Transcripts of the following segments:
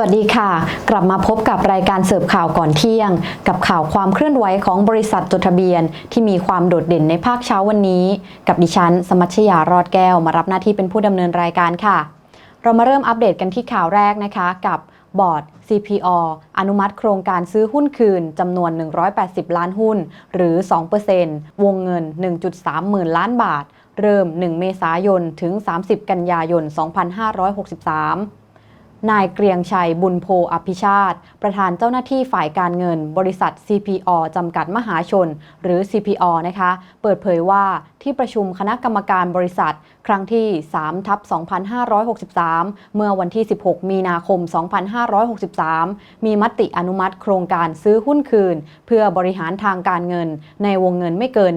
วัสดีค่ะ กลับมาพบกับรายการเสิร์ฟข่าวก่อนเที่ยง กับข่าวความเคลื่อนไหวของบริษัทจดทะเบียน ที่มีความโดดเด่นในภาคเช้าวันนี้ กับดิฉัน สมัชยารอดแก้วมารับหน้าที่เป็นผู้ดำเนินรายการค่ะ เรามาเริ่มอัปเดตกันที่ข่าวแรกนะคะกับบอร์ด CPO อนุมัติโครงการซื้อหุ้นคืนจำนวน 180 ล้านหุ้น หรือ 2%วงเงิน 1.3 หมื่นล้านบาท เริ่ม 1 เมษายนถึง 30 กันยายน 2563 นายเกรียงชัยบุญโพอภิชาติ ประธานเจ้าหน้าที่ฝ่ายการเงิน บริษัท CPO จำกัดมหาชน หรือ CPO นะคะ เปิดเผยว่าที่ประชุมคณะกรรมการบริษัท ครั้งที่3ทับ2563 เมื่อวันที่ 16 มีนาคม 2563 มีมติอนุมัติโครงการซื้อหุ้นคืน เพื่อบริหารทางการเงิน ในวงเงินไม่เกิน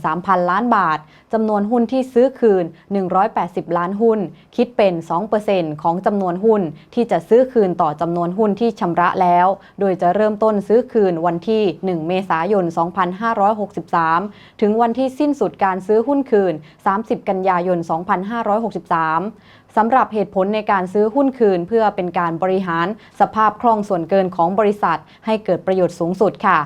13,000 ล้านบาทจำนวนหุ้นที่ซื้อคืน 180 ล้านหุ้น คิดเป็น 2%ของจำนวนหุ้นที่จะซื้อคืนต่อจำนวนหุ้นที่ชำระแล้ว โดยจะเริ่มต้นซื้อคืนวันที่ 1 เมษายน 2563 ถึงวันที่สิ้นสุดการซื้อหุ้นคืน 30 กันยายน 2563สำหรับเหตุผลในการซื้อหุ้นคืน เพื่อเป็นการบริหารสภาพคล่องส่วนเกินของบริษัท ให้เกิดประโยชน์สูงสุดค่ะ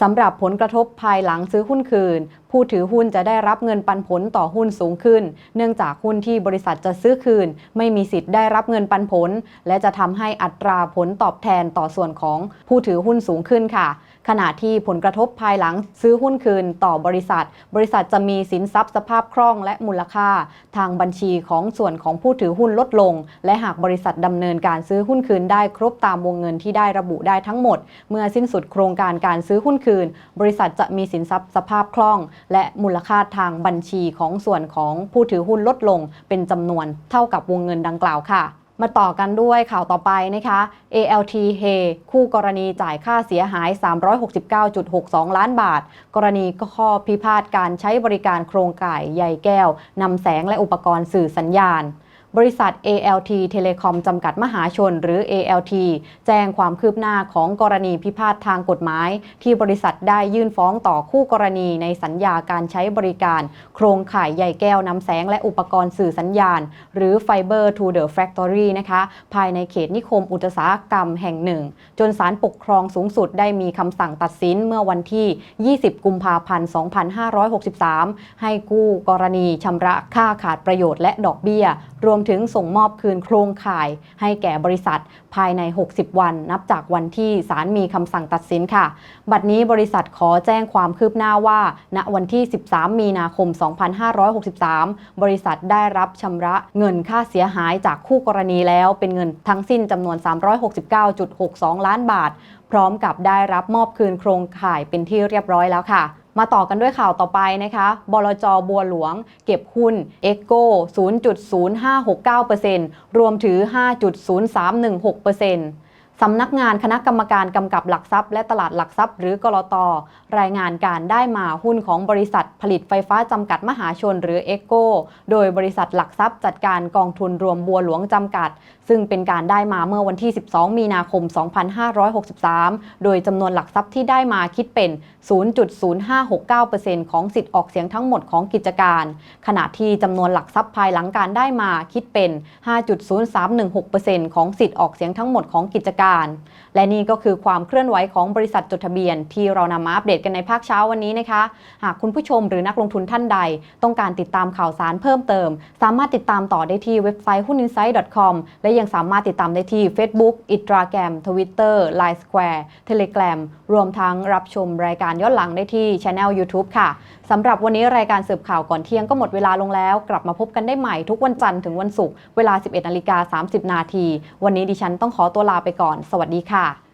สำหรับผลกระทบภายหลังซื้อหุ้นคืน ผู้ถือหุ้นจะได้รับเงินปันผลต่อหุ้นสูงขึ้น เนื่องจากหุ้นที่บริษัทจะซื้อคืน ไม่มีสิทธิ์ได้รับเงินปันผล และจะทำให้อัตราผลตอบแทนต่อส่วนของผู้ถือหุ้นสูงขึ้นค่ะ ขณะที่ผลกระทบภายหลังซื้อหุ้นคืนต่อบริษัท บริษัทจะมีสินทรัพย์สภาพคล่องและมูลค่า ทางบัญชีของส่วนของผู้ถือหุ้นลดลง และหากบริษัทดำเนินการซื้อหุ้นคืนได้ครบตามวงเงินที่ได้ระบุได้ทั้งหมด เมื่อสิ้นสุดโครงการการซื้อหุ้นคืน บริษัทจะมีสินทรัพย์สภาพคล่องและมูลค่าทางบัญชีของส่วนของผู้ถือหุ้นลดลงเป็นจำนวนเท่ากับวงเงินดังกล่าวค่ะมาต่อกันด้วยข่าวต่อไปนะคะ ALT h e คู่กรณีจ่ายค่าเสียหาย 369.62 ล้านบาท กรณีข้อพิพาทการใช้บริการโครงข่ายใยแก้ว นำแสงและอุปกรณ์สื่อสัญญาณ บริษัท ALT Telecom จำกัดมหาชนหรือ ALT แจ้งความคืบหน้าของกรณีพิพาททางกฎหมาย ที่บริษัทได้ยื่นฟ้องต่อคู่กรณีในสัญญาการใช้บริการ โครงข่ายใยแก้วนำแสงและอุปกรณ์สื่อสัญญาณ หรือ Fiber to the Factory นะคะภายในเขตนิคมอุตสาหกรรมแห่งหนึ่ง จนศาลปกครองสูงสุดได้มีคำสั่งตัดสินเมื่อวันที่ 20 กุมภาพันธ์ 2563 ให้กู้กรณีชำระค่าขาดประโยชน์และดอกเบี้ย รวมถึงส่งมอบคืนโครงข่ายให้แก่บริษัทภายใน 60 วัน นับจากวันที่ศาลมีคำสั่งตัดสินค่ะ บัดนี้บริษัทขอแจ้งความคืบหน้าว่า ณวันที่ 13 มีนาคม 2563 บริษัทได้รับชำระเงินค่าเสียหายจากคู่กรณีแล้วเป็นเงินทั้งสิ้นจำนวน 369.62 ล้านบาท พร้อมกับได้รับมอบคืนโครงข่ายเป็นที่เรียบร้อยแล้วค่ะ มาต่อกันด้วยข่าวต่อไปนะคะบลจบัวหลวง เก็บหุ้น e c o 0.0569%รวมถือ 5.0316% สำนักงานคณะกรรมการกำกับหลักทรัพย์และตลาดหลักทรัพย์หรือกลตรายงานการได้มาหุ้นของบริษัทผลิตไฟฟ้าจำกัดมหาชนหรือเอโกโดยบริษัทหลักทรัพย์จัดการกองทุนรวมบัวหลวงจำกัด ซึ่งเป็นการได้มาเมื่อวันที่ 12 มีนาคม 2563 โดยจำนวนหลักทรัพย์ที่ได้มาคิดเป็น 0.0569%ของสิทธิ์ออกเสียงทั้งหมดของกิจการ ขณะที่จำนวนหลักทรัพย์ภายหลังการได้มาคิดเป็น 5.0316%ของสิทธิ์ออกเสียงทั้งหมดของกิจการและนี่ก็คือความเคลื่อนไหวของบริษัทจดทะเบียน ที่เรานำมาอัปเดตกันในภาคเช้าวันนี้นะคะ หากคุณผู้ชมหรือนักลงทุนท่านใด ต้องการติดตามข่าวสารเพิ่มเติม สามารถติดตามต่อได้ที่เว็บไซต์หุ้น insight com และยังสามารถติดตามได้ที่ Facebook Instagram Twitter Line Square Telegram รวมทั้งรับชมรายการย้อนหลังได้ที่ Channel YouTube ค่ะสำหรับวันนี้รายการสืบข่าวก่อนเที่ยงก็หมดเวลาลงแล้ว กลับมาพบกันได้ใหม่ทุกวันจันทร์ถึงวันศุกร์เวลา 11นาฬิกา30 นาที วันนี้ดิฉันต้องขอตัวลาไปก่อนอน สวัสดีค่ะ